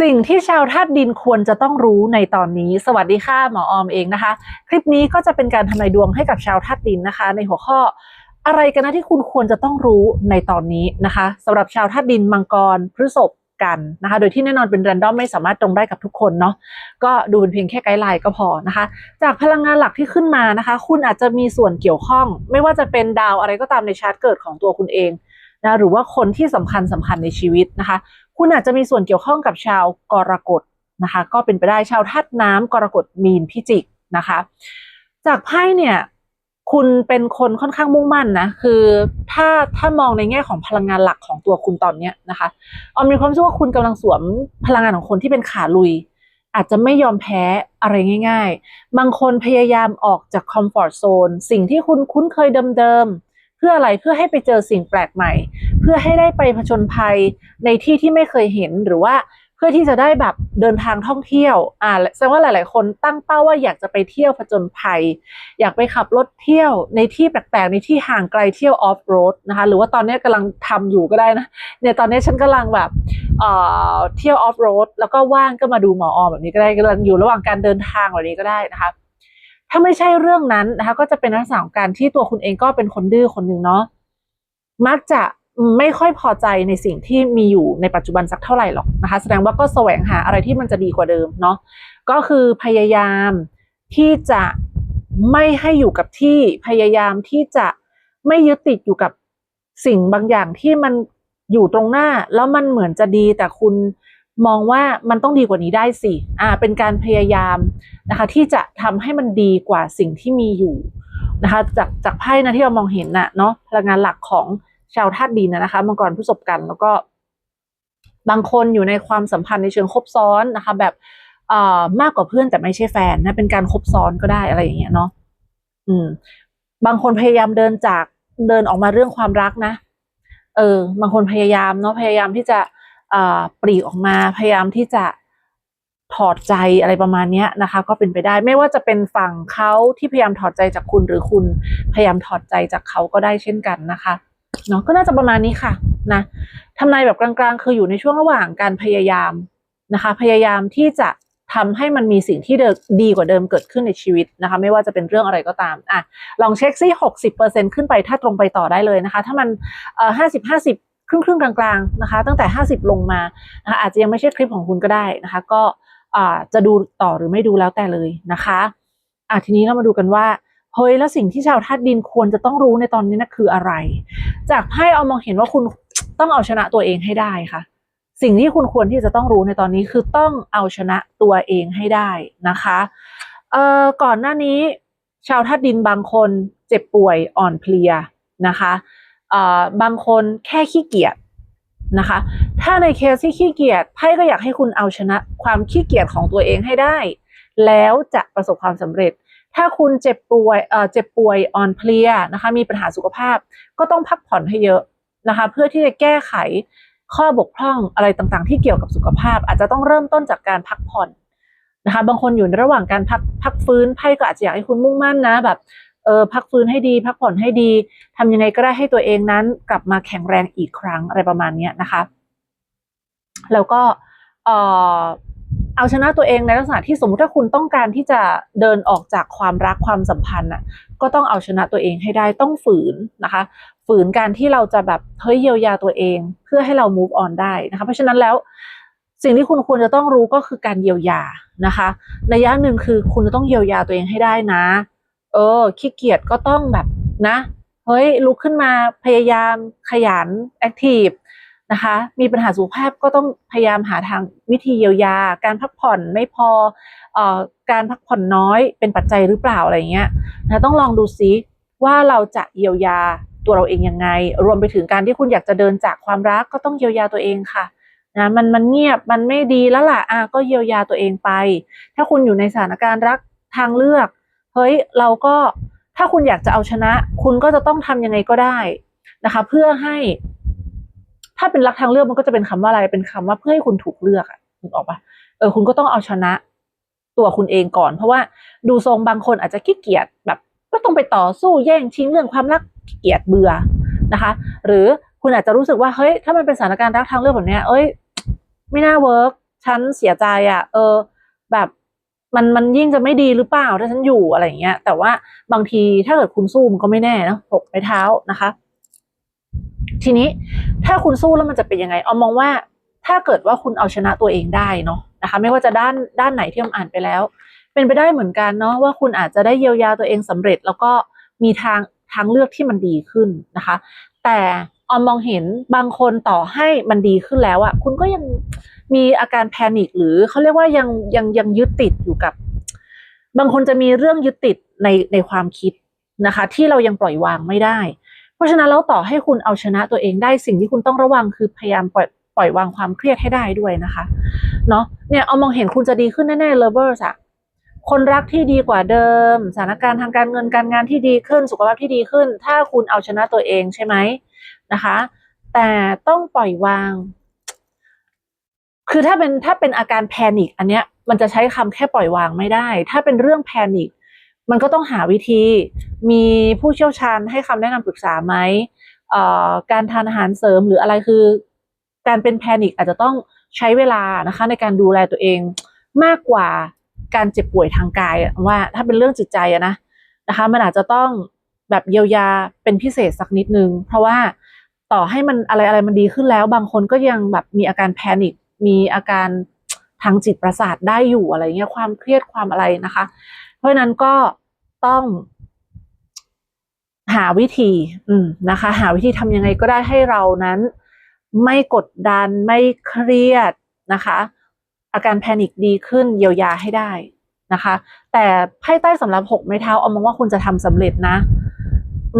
สิ่งที่ชาวธาตุดินควรจะต้องรู้ในตอนนี้ สวัสดีค่ะหมอออมเองนะคะ คลิปนี้ก็จะเป็นการทำนายดวงให้กับชาวธาตุดินนะคะ ในหัวข้ออะไรกันนะที่คุณควรจะต้องรู้ในตอนนี้นะคะสำหรับชาวธาตุดินมังกรพฤษภกันนะคะ โดยที่แน่นอนเป็นแรนดอมไม่สามารถตรงได้กับทุกคนเนาะก็ดูเป็นเพียงแค่ไกด์ไลน์ก็พอนะคะ จากพลังงานหลักที่ขึ้นมานะคะ คุณอาจจะมีส่วนเกี่ยวข้อง ไม่ว่าจะเป็นดาวอะไรก็ตามในชาร์ตเกิดของตัวคุณเองนะหรือว่าคนที่สำคัญสำคัญในชีวิตนะคะ คุณอาจจะมีส่วนเกี่ยวข้องกับชาวกรกฎนะคะ ก็เป็นไปได้ชาวธาตุน้ำกรกฎมีนพิจิกนะคะ จากไพ่เนี่ยคุณเป็นคนค่อนข้างมุ่งมั่นนะคือถ้าถ้ามองในแง่ของพลังงานหลักของตัวคุณตอนเนี้ยนะคะออมมีความรู้สึกว่าคุณกำลังสวมพลังงานของคนที่เป็นขาลุย อาจจะไม่ยอมแพ้อะไรง่าย ๆ บางคนพยายามออกจากคอมฟอร์ทโซนสิ่งที่คุณคุ้นเคยเดิมๆ เพื่ออะไรเพื่อให้ไปเจอสิ่งแปลกใหม่ เพื่อให้ได้ไปผจญภัยในที่ที่ไม่เคยเห็นหรือว่าเพื่อที่จะได้แบบเดินทางท่องเที่ยวอ่าแสดงว่าหลาย ๆ คนตั้งเป้าว่าอยากจะไปเที่ยวผจญภัย อยากไปขับรถเที่ยวในที่แปลก ๆ ในที่ห่างไกลเที่ยวออฟโรดนะคะหรือว่าตอนนี้กำลังทำอยู่ก็ได้นะเนี่ยตอนนี้ฉันกำลังแบบเอ่อเที่ยวออฟโรดแล้วก็ว่างก็มาดูหมอออมแบบนี้ก็ได้กำลังอยู่ระหว่างการเดินทางแบบนี้ก็ได้นะคะ ถ้าไม่ใช่เรื่องนั้นนะคะ ก็จะเป็นลักษณะของการที่ตัวคุณเองก็เป็นคนดื้อคนหนึ่งเนาะมักจะไม่ค่อยพอใจในสิ่งที่มีอยู่ในปัจจุบันสักเท่าไหร่หรอกนะคะ แสดงว่าก็แสวงหาอะไรที่มันจะดีกว่าเดิมเนาะก็คือพยายามที่จะไม่ให้อยู่กับที่พยายามที่จะไม่ยึดติดอยู่กับสิ่งบางอย่างที่มันอยู่ตรงหน้า แล้วมันเหมือนจะดีแต่คุณ มองว่ามันต้องดีกว่านี้ได้สิอ่าเป็นการพยายามนะคะที่จะทำให้มันดีกว่าสิ่งที่มีอยู่นะคะจากจากไพ่นะที่เรามองเห็นน่ะเนาะพลังงานหลักของชาวธาตุดินนะคะมังกรผู้ศพกันแล้วก็บางคนอยู่ในความสัมพันธ์ในเชิงคบซ้อนนะคะ แบบเอ่อมากกว่าเพื่อนแต่ไม่ใช่แฟนนะเป็นการคบซ้อนก็ได้อะไรอย่างเงี้ยเนาะอืม บางคนพยายามเดินจากเดินออกมาเรื่องความรักนะ เออ บางคนพยายามเนาะพยายามที่จะ ปลีกออกมาพยายามที่จะถอดใจอะไรประมาณนี้นะคะ ก็เป็นไปได้ไม่ว่าจะเป็นฝั่งเขาที่พยายามถอดใจจากคุณหรือคุณพยายามถอดใจจากเขาก็ได้เช่นกันนะคะเนาะก็น่าจะประมาณนี้ค่ะนะทำนายแบบกลางๆ คืออยู่ในช่วงระหว่างการพยายามนะคะ พยายามที่จะทำให้มันมีสิ่งที่ดีกว่าเดิมเกิดขึ้นในชีวิตนะคะ ไม่ว่าจะเป็นเรื่องอะไรก็ตามอะลองเช็คซิหกสิบเปอร์เซ็นขึ้นไปถ้าตรงไปต่อได้เลยนะคะ ถ้ามันเอ่อห้าสิบห้าสิบ ครึ่งครึ่งกลางๆนะคะ ตั้งแต่ห้าสิบลงมานะคะอาจจะยังไม่ใช่คลิปของคุณก็ได้นะคะ ก็จะดูต่อหรือไม่ดูแล้วแต่เลยนะคะอะทีนี้เรามาดูกันว่าเฮ้ยแล้วสิ่งที่ชาวธาตุดินควรจะต้องรู้ในตอนนี้นะคืออะไร จากไพ่เอามองเห็นว่าคุณต้องเอาชนะตัวเองให้ได้ค่ะ สิ่งที่คุณควรที่จะต้องรู้ในตอนนี้คือต้องเอาชนะตัวเองให้ได้นะคะเอ่อก่อนหน้านี้ ชาวธาตุดินบางคนเจ็บป่วยอ่อนเพลียนะคะ บางคนแค่ขี้เกียจนะคะ ถ้าในเคสที่ขี้เกียจไพ่ก็อยากให้คุณเอาชนะความขี้เกียจของตัวเองให้ได้ แล้วจะประสบความสำเร็จ ถ้าคุณเจ็บป่วยเอ่อเจ็บป่วยอ่อนเพลียนะคะ มีปัญหาสุขภาพ ก็ต้องพักผ่อนให้เยอะนะคะ เพื่อที่จะแก้ไขข้อบกพร่องอะไรต่างๆ ที่เกี่ยวกับสุขภาพ อาจจะต้องเริ่มต้นจากการพักผ่อนนะคะ บางคนอยู่ในระหว่างการพักพักฟื้นไพ่ก็อาจจะอยากให้คุณมุ่งมั่นนะแบบ เออพักฟื้นให้ดี พักผ่อนให้ดีทำยังไงก็ได้ให้ตัวเองนั้น กลับมาแข็งแรงอีกครั้งอะไรประมาณนี้นะคะ แล้วก็เออเอาชนะตัวเองในลักษณะที่สมมติถ้าคุณต้องการที่จะเดินออกจากความรักความสัมพันธ์น่ะก็ต้องเอาชนะตัวเองให้ได้ต้องฝืนนะคะ ฝืนการที่เราจะแบบเฮ้ยเยียวยาตัวเอง เพื่อให้เรา move on ได้นะคะ เพราะฉะนั้นแล้วสิ่งที่คุณควรจะต้องรู้ก็คือการเยียวยานะคะระยะหนึ่งคือคุณจะต้องเยียวยาตัวเองให้ได้นะ เออขี้เกียจก็ต้องแบบนะเฮ้ยลุกขึ้นมาพยายามขยันแอคทีฟนะคะมีปัญหาสุขภาพก็ต้องพยายามหาทางวิธีเยียวยา การพักผ่อนไม่พอเอ่อการพักผ่อนน้อยเป็นปัจจัยหรือเปล่าอะไรเงี้ยนะต้องลองดูซิว่าเราจะเยียวยาตัวเราเองยังไง รวมไปถึงการที่คุณอยากจะเดินจากความรักก็ต้องเยียวยาตัวเองค่ะนะมันมันเงียบมันไม่ดีแล้วล่ะอะก็เยียวยาตัวเองไป ถ้าคุณอยู่ในสถานการณ์รักทางเลือก เฮ้ยเราก็ถ้าคุณอยากจะเอาชนะ คุณก็จะต้องทำยังไงก็ได้นะคะ เพื่อให้ ถ้าเป็นรักทางเลือกมันก็จะเป็นคำว่าอะไรเป็นคำว่าเพื่อให้คุณถูกเลือกอะนึกออกปะเออคุณก็ต้องเอาชนะตัวคุณเองก่อน เพราะว่าดูทรงบางคนอาจจะขี้เกียจแบบก็ต้องไปต่อสู้แย่งชิงเรื่องความรักขี้เกียจเบื่อนะคะ หรือคุณอาจจะรู้สึกว่าเฮ้ยถ้ามันเป็นสถานการณ์รักทางเลือกแบบเนี้ยเอ้ย ไม่น่าเวิร์กฉันเสียใจอะ เออ แบบ มันมันยิ่งจะไม่ดีหรือเปล่าถ้าฉันอยู่อะไรอย่างเงี้ย แต่ว่าบางทีถ้าเกิดคุณสู้มันก็ไม่แน่นะหกไม้เท้านะคะ ทีนี้ถ้าคุณสู้แล้วมันจะเป็นยังไงเอามองว่าถ้าเกิดว่าคุณเอาชนะตัวเองได้เนาะนะคะ ไม่ว่าจะด้านด้านไหนที่อมอ่านไปแล้ว เป็นไปได้เหมือนกันเนาะว่าคุณอาจจะได้เยียวยาตัวเองสำเร็จ แล้วก็มีทางทางเลือกที่มันดีขึ้นนะคะ แต่ออมมองเห็นบางคนต่อให้มันดีขึ้นแล้วอะคุณก็ยัง มีอาการแพนิคหรือเขาเรียกว่ายังยังยังยึดติดอยู่กับ บางคนจะมีเรื่องยึดติดในในความคิดนะคะ ที่เรายังปล่อยวางไม่ได้ เพราะฉะนั้นแล้วต่อให้คุณเอาชนะตัวเองได้สิ่งที่คุณต้องระวังคือพยายามปล่อยปล่อยวางความเครียดให้ได้ด้วยนะคะเนาะเนี่ยเอามองเห็นคุณจะดีขึ้นแน่ๆเลเบอร์สอะคนรักที่ดีกว่าเดิม สถานการณ์ทางการเงินการงานที่ดีขึ้นสุขภาพที่ดีขึ้น ถ้าคุณเอาชนะตัวเองใช่ไหมนะคะ แต่ต้องปล่อยวาง คือถ้าเป็นถ้าเป็นอาการแพนิคอันเนี้ยมันจะใช้คำแค่ปล่อยวางไม่ได้ ถ้าเป็นเรื่องแพนิคมันก็ต้องหาวิธี มีผู้เชี่ยวชาญให้คำแนะนำปรึกษาไหมเอ่อการทานอาหารเสริมหรืออะไรคือ การเป็นแพนิคอาจจะต้องใช้เวลานะคะ ในการดูแลตัวเองมากกว่าการเจ็บป่วยทางกายอะว่า ถ้าเป็นเรื่องจิตใจอะนะนะคะ มันอาจจะต้องแบบเยียวยาเป็นพิเศษสักนิดนึง เพราะว่าต่อให้มันอะไรอะไรมันดีขึ้นแล้ว บางคนก็ยังแบบมีอาการแพนิค มีอาการทางจิตประสาทได้อยู่อะไรเงี้ยความเครียดความอะไรนะคะ เพราะนั้นก็ต้อง หาวิธีอืมนะคะ หาวิธีทำยังไงก็ได้ให้เรานั้น ไม่กดดันไม่เครียดนะคะ อาการแพนิคดีขึ้นเยียวยาให้ได้นะคะ แต่ไพ่ใต้สำหรับหกไม้เท้าเอามองว่าคุณจะทำสำเร็จนะ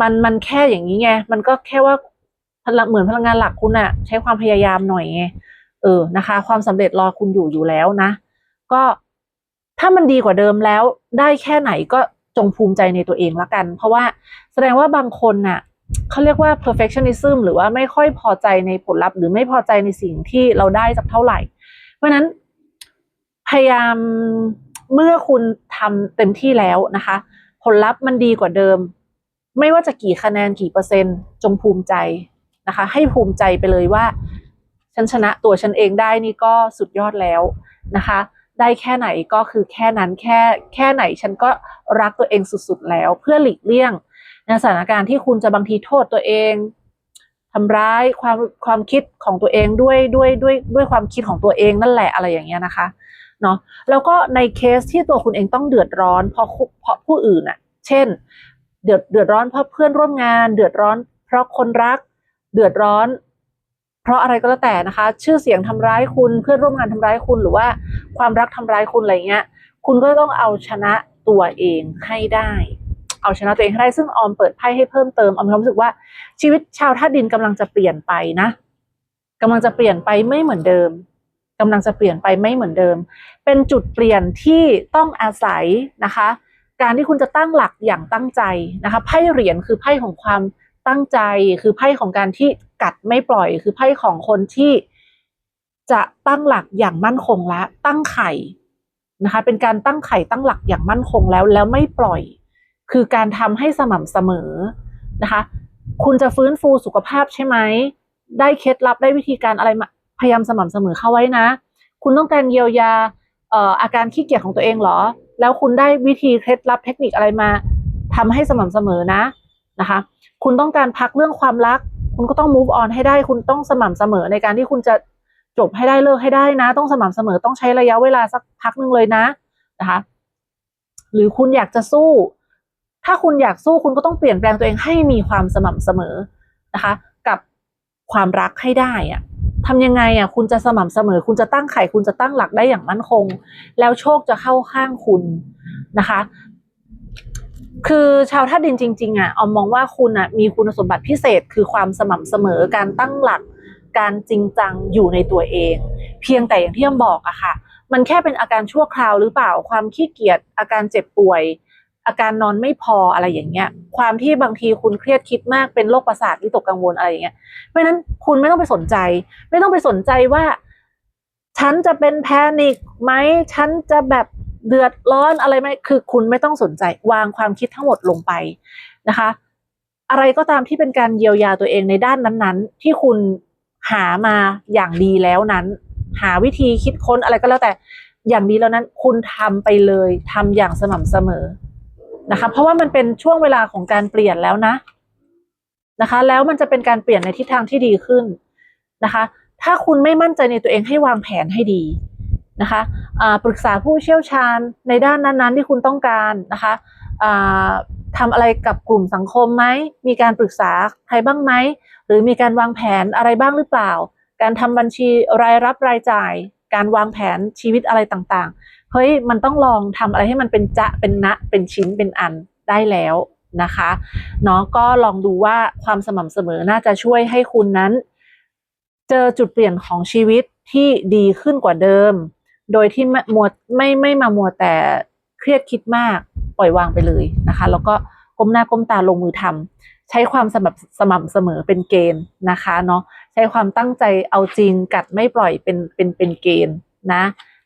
มันมันแค่อย่างนี้ไงมันก็แค่ว่าพลังเหมือนพลังงานหลักคุณอะใช้ความพยายามหน่อยไง เออนะคะ ความสำเร็จรอคุณอยู่อยู่แล้วนะ ก็ถ้ามันดีกว่าเดิมแล้ว ได้แค่ไหนก็จงภูมิใจในตัวเองละกัน เพราะว่าแสดงว่าบางคนน่ะเขาเรียกว่า perfectionism หรือว่าไม่ค่อยพอใจในผลลัพธ์ หรือไม่พอใจในสิ่งที่เราได้สักเท่าไหร่ เพราะนั้นพยายามเมื่อคุณทำเต็มที่แล้วนะคะ ผลลัพธ์มันดีกว่าเดิม ไม่ว่าจะกี่คะแนนกี่เปอร์เซ็นต์ จงภูมิใจนะคะ ให้ภูมิใจไปเลยว่า ฉันชนะตัวฉันเองได้นี่ก็สุดยอดแล้วนะคะ ได้แค่ไหนก็คือแค่นั้นแค่แค่ไหนฉันก็รักตัวเองสุดๆแล้ว เพื่อหลีกเลี่ยงในสถานการณ์ที่คุณจะบางทีโทษตัวเองทำร้ายความความคิดของตัวเองด้วยด้วยด้วยด้วยความคิดของตัวเองนั่นแหละอะไรอย่างเงี้ยนะคะเนาะแล้วก็ในเคสที่ตัวคุณเองต้องเดือดร้อนเพราะเพราะผู้อื่นอะเช่น เดือดเดือดร้อนเพราะเพื่อนร่วมงาน เดือดร้อนเพราะคนรัก เดือดร้อน เพราะอะไรก็แล้วแต่นะคะ ชื่อเสียงทำร้ายคุณเพื่อนร่วมงานทำร้ายคุณหรือว่าความรักทำร้ายคุณอะไรเงี้ย คุณก็ต้องเอาชนะตัวเองให้ได้ เอาชนะตัวเองให้ได้ซึ่งออมเปิดไพ่ให้เพิ่มเติมออมมีความรู้สึกว่าชีวิตชาวธาดินกำลังจะเปลี่ยนไปนะกำลังจะเปลี่ยนไปไม่เหมือนเดิมกำลังจะเปลี่ยนไปไม่เหมือนเดิม เป็นจุดเปลี่ยนที่ต้องอาศัยนะคะ การที่คุณจะตั้งหลักอย่างตั้งใจนะคะ ไพ่เหรียญคือไพ่ของความตั้งใจ คือไพ่ของการที่ กัดไม่ปล่อยคือไพ่ของคนที่จะตั้งหลักอย่างมั่นคงและตั้งไข่นะคะ เป็นการตั้งไข่ตั้งหลักอย่างมั่นคงแล้วแล้วไม่ปล่อย คือการทำให้สม่ำเสมอนะคะ คุณจะฟื้นฟูสุขภาพใช่ไหมได้เคล็ดลับได้วิธีการอะไรมาพยายามสม่ำเสมอเข้าไว้นะ คุณต้องการเยียวยาเอ่ออาการขี้เกียจของตัวเองเหรอ แล้วคุณได้วิธีเคล็ดลับเทคนิคอะไรมาทำให้สม่ำเสมอนะนะคะ คุณต้องการพักเรื่องความรัก คุณก็ต้อง move on ให้ได้ คุณต้องสม่ำเสมอในการที่คุณจะจบให้ได้เลิกให้ได้นะ ต้องสม่ำเสมอต้องใช้ระยะเวลาสักพักหนึ่งเลยนะนะคะ หรือคุณอยากจะสู้ ถ้าคุณอยากสู้คุณก็ต้องเปลี่ยนแปลงตัวเองให้มีความสม่ำเสมอนะคะ กับความรักให้ได้อะทำยังไงอะคุณจะสม่ำเสมอ คุณจะตั้งไข่คุณจะตั้งหลักได้อย่างมั่นคง แล้วโชคจะเข้าข้างคุณนะคะ คือชาวธาดินจริงๆอะออมมองว่าคุณอะมีคุณสมบัติพิเศษคือความสม่ำเสมอการตั้งหลัก การจริงจังอยู่ในตัวเอง เพียงแต่อย่างที่ออมบอกอะค่ะ มันแค่เป็นอาการชั่วคราวหรือเปล่าความขี้เกียจอาการเจ็บป่วย อาการนอนไม่พออะไรอย่างเงี้ย ความที่บางทีคุณเครียดคิดมากเป็นโรคประสาทวิตกกังวลอะไรอย่างเงี้ยเพราะฉะนั้นคุณไม่ต้องไปสนใจ ไม่ต้องไปสนใจว่า ฉันจะเป็นแพนิคไหมฉันจะแบบ เดือดร้อนอะไรไหมคือคุณไม่ต้องสนใจวางความคิดทั้งหมดลงไปนะคะ อะไรก็ตามที่เป็นการเยียวยาตัวเองในด้านนั้นๆ ที่คุณหามาอย่างดีแล้วนั้น หาวิธีคิดค้นอะไรก็แล้วแต่อย่างดีแล้วนั้น คุณทำไปเลยทำอย่างสม่ำเสมอนะคะ เพราะว่ามันเป็นช่วงเวลาของการเปลี่ยนแล้วนะนะคะ แล้วมันจะเป็นการเปลี่ยนในทิศทางที่ดีขึ้นนะคะ ถ้าคุณไม่มั่นใจในตัวเองให้วางแผนให้ดี นะคะปรึกษาผู้เชี่ยวชาญในด้านนั้นๆ ที่คุณต้องการนะคะทำอะไรกับกลุ่มสังคมไหม มีการปรึกษาใครบ้างไหม หรือมีการวางแผนอะไรบ้างหรือเปล่า การทำบัญชีรายรับรายจ่าย การวางแผนชีวิตอะไรต่างๆ เฮ้ย มันต้องลองทำอะไรให้มันเป็นจะ เป็นนะ เป็นชิ้น เป็นอันได้แล้วนะคะเนาะก็ลองดูว่าความสม่ำเสมอน่าจะช่วยให้คุณนั้น เจอจุดเปลี่ยนของชีวิตที่ดีขึ้นกว่าเดิม โดยที่มัวไม่ไม่มามัวแต่เครียดคิดมากปล่อยวางไปเลยนะคะ แล้วก็ก้มหน้าก้มตาลงมือทำใช้ความสม่ำสม่ำเสมอเป็นเกณฑ์นะคะเนาะใช้ความตั้งใจเอาจริงกัดไม่ปล่อยเป็นเป็นเป็นเกณฑ์นะ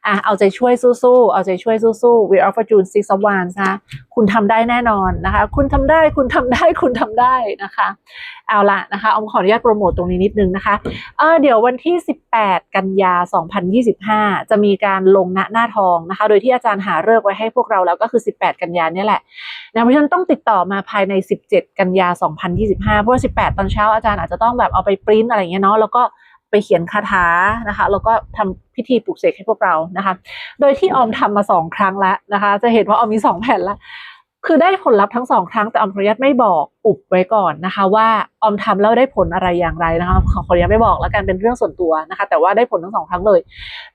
อะเอาใจช่วยสู้ๆเอาใจช่วยสู้ๆ We of Fortune Six of Wands นะคุณทำได้แน่นอนนะคะ คุณทำได้คุณทำได้คุณทำได้นะคะ เอาละนะคะออมขออนุญาตโปรโมทตรงนี้นิดนึงนะคะเออเดี๋ยววันที่ 18 กันยา 2025 จะมีการลงณหน้าทองนะคะ โดยที่อาจารย์หาเลิกไว้ให้พวกเราแล้วก็คือ 18 กันยานี่แหละนะเพราะฉะนั้นต้องติดต่อมาภายใน 17 กันยา 2025 เพราะว่า 18 ตอนเช้าอาจารย์อาจจะต้องแบบเอาไปปริ้นอะไรเงี้ยเนาะแล้วก็ ไปเขียนคาถานะคะแล้วก็ทำพิธีปลุกเสกให้พวกเรานะคะ โดยที่ออมทำมาสองครั้งแล้วนะคะ จะเห็นว่าออมมีสองแผ่นแล้วคือได้ผลลัพธ์ทั้งสองครั้งแต่ออมขออนุญาตไม่บอกอุบไว้ก่อนนะคะ ว่าออมทำแล้วได้ผลอะไรอย่างไรนะคะขอขออนุญาตไม่บอกแล้วกันเป็นเรื่องส่วนตัวนะคะ แต่ว่าได้ผลทั้งสองครั้งเลย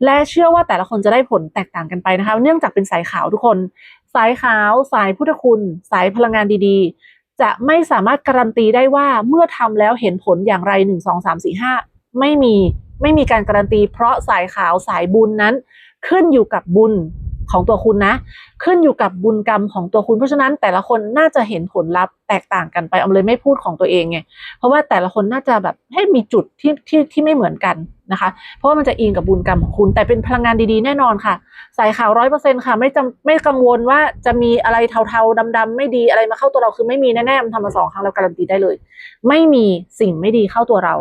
และเชื่อว่าแต่ละคนจะได้ผลแตกต่างกันไปนะคะ เนื่องจากเป็นสายขาวทุกคน สายขาวสายพุทธคุณ สายพลังงานดีๆ จะไม่สามารถการันตีได้ว่าเมื่อทำแล้วเห็นผลอย่างไรหนึ่งสองสามสี่ห้า ไม่มีไม่มีการการันตี เพราะสายขาวสายบุญนั้น ขึ้นอยู่กับบุญของตัวคุณนะ ขึ้นอยู่กับบุญกรรมของตัวคุณเพราะฉะนั้นแต่ละคนน่าจะเห็นผลลัพธ์แตกต่างกันไปออมเลยไม่พูดของตัวเองไงเพราะว่าแต่ละคนน่าจะแบบให้มีจุดที่ที่ที่ไม่เหมือนกันนะคะ เพราะว่ามันจะอิงกับบุญกรรมของคุณ แต่เป็นพลังงานดีๆแน่นอนค่ะ สายขาวร้อยเปอร์เซ็นค่ะ ไม่จำไม่กังวลว่าจะมีอะไรเทาๆดำๆไม่ดีอะไรมาเข้าตัวเราคือไม่มีแน่ๆมันทำมาสองครั้งเราการันตีได้เลย ไม่มีสิ่งไม่ดีเข้าตัวเรา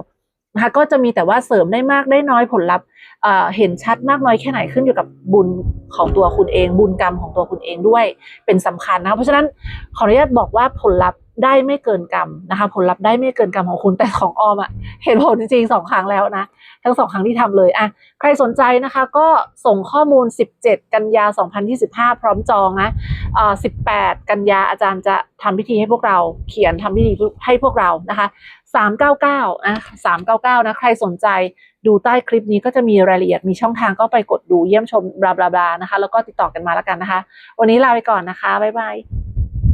นะคะก็จะมีแต่ว่าเสริมได้มากได้น้อยผลลัพธ์เอ่อเห็นชัดมากน้อยแค่ไหนขึ้นอยู่กับบุญของตัวคุณเอง บุญกรรมของตัวคุณเองด้วยเป็นสำคัญนะคะเพราะฉะนั้นขออนุญาตบอกว่าผลลัพธ์ ได้ไม่เกินกรรมนะคะ ผลลัพธ์ได้ไม่เกินกรรมของคุณแต่ของออมอะเห็นผลจริงๆสองครั้งแล้วนะ ทั้งสองครั้งที่ทำเลยอะใครสนใจนะคะ ก็ส่งข้อมูล 17 กันยา 2025 พร้อมจองนะเอ่อ18 กันยาอาจารย์จะทำพิธีให้พวกเราเขียนทำพิธีให้พวกเรานะคะ399นะ399 นะ ใครสนใจดูใต้คลิปนี้ก็จะมีรายละเอียดมีช่องทางก็ไปกดดูเยี่ยมชมบลาบลาบลานะคะ แล้วก็ติดต่อกันมาแล้วกันนะคะ วันนี้ลาไปก่อนนะคะ บ๊ายบาย